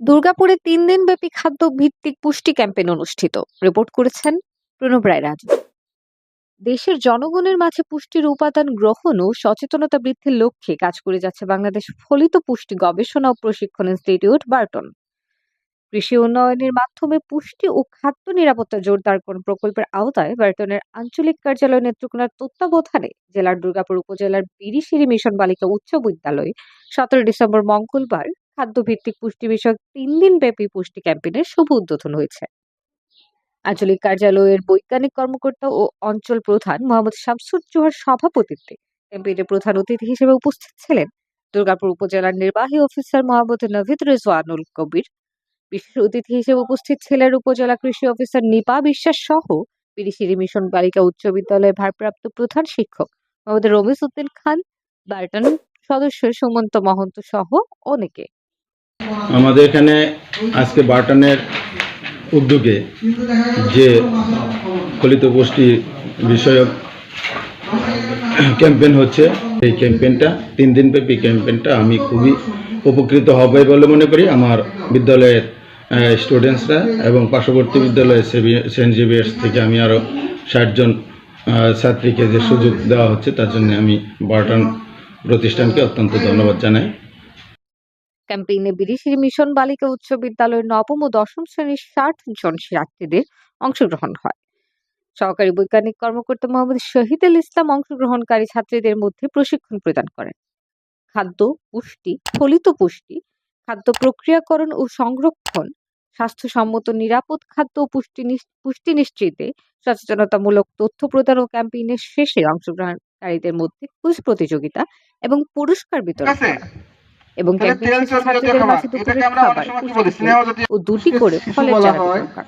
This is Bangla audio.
দুর্গাপুরে তিন দিনব্যাপী খাদ্য ভিত্তিক পুষ্টি ক্যাম্পেইন অনুষ্ঠিত। রিপোর্ট করেছেন প্রণব রায় রাজু। দেশের জনগণের মাঝে পুষ্টির উপাদান গ্রহণ ও সচেতনতা বৃদ্ধির লক্ষ্যে কাজ করে যাচ্ছে বাংলাদেশ ফলিত পুষ্টি গবেষণা ও প্রশিক্ষণ ইনস্টিটিউট, বার্টন। কৃষি উন্নয়নের মাধ্যমে পুষ্টি ও খাদ্য নিরাপত্তা জোরদার জোরদারকরণ প্রকল্পের আওতায় বার্টনের আঞ্চলিক কার্যালয় নেত্রকোনার তত্ত্বাবধানে জেলার দুর্গাপুর উপজেলার বিরিশিরি মিশন বালিকা উচ্চ বিদ্যালয়ে সতেরো ডিসেম্বর মঙ্গলবার খাদ্যভিত্তিক পুষ্টি বিষয়ক তিন দিন ব্যাপী পুষ্টি ক্যাম্পেইনের শুভ উদ্বোধন হয়েছে। আঞ্চলিক কার্যালয়ের বৈজ্ঞানিক কর্মকর্তা ও অঞ্চল প্রধান মোহাম্মদ শামসুর জোহার সভাপতিত্বে ক্যাম্পেইনে প্রধান অতিথি হিসেবে উপস্থিত ছিলেন দুর্গাপুর উপজেলার নির্বাহী অফিসার মোহাম্মদ নভিদ রেজওয়ানুল কবির। বিশেষ অতিথি হিসেবে উপস্থিত ছিলেন উপজেলা কৃষি অফিসার নিপা বিশ্বাস সহ বিরিশিরি মিশন বালিকা উচ্চ বিদ্যালয়ের ভারপ্রাপ্ত প্রধান শিক্ষক মোহাম্মদ রমিজ উদ্দিন খান, বার্টন সদস্য সুমন্ত মহন্ত সহ অনেকে। আমাদের এখানে আজকে বার্টনের উদ্যোগে যে ফলিত পুষ্টি বিষয়ক ক্যাম্পেন হচ্ছে, এই ক্যাম্পেনটা তিন দিনব্যাপী ক্যাম্পেনটা আমি খুবই উপকৃত হবে বলে মনে করি। আমার বিদ্যালয়ের স্টুডেন্টসরা এবং পার্শ্ববর্তী বিদ্যালয়ের সেন্ট জেভিয়ার্স থেকে আমি আরও ষাটজন ছাত্রীকে যে সুযোগ দেওয়া হচ্ছে, তার জন্য আমি বার্টন প্রতিষ্ঠানকে অত্যন্ত ধন্যবাদ জানাই। ক্যাম্পেইনে বিরিশিরি মিশন বালিকা উচ্চ বিদ্যালয়ের নবম ও দশম শ্রেণির ষাট জন ছাত্রীদের অংশগ্রহণ হয়। সহকারী বৈজ্ঞানিক কর্মকর্তা মোহাম্মদ শহীদুল ইসলাম অংশগ্রহণকারী ছাত্রীদের মধ্যে প্রশিক্ষণ প্রদান করেন। খাদ্য পুষ্টি ফলিত পুষ্টি খাদ্য প্রক্রিয়াকরণ ও সংরক্ষণ স্বাস্থ্যসম্মত নিরাপদ খাদ্য ও পুষ্টি পুষ্টি নিশ্চিতে সচেতনতামূলক তথ্য প্রদান ও ক্যাম্পেইনের শেষে অংশগ্রহণকারীদের মধ্যে কুইজ প্রতিযোগিতা এবং পুরস্কার বিতরণ এবং ছাত্রীদের খাবার মাঝে দুপুরের ও দুটি করে ফলের বলা চারা হয়। বিতরণ করা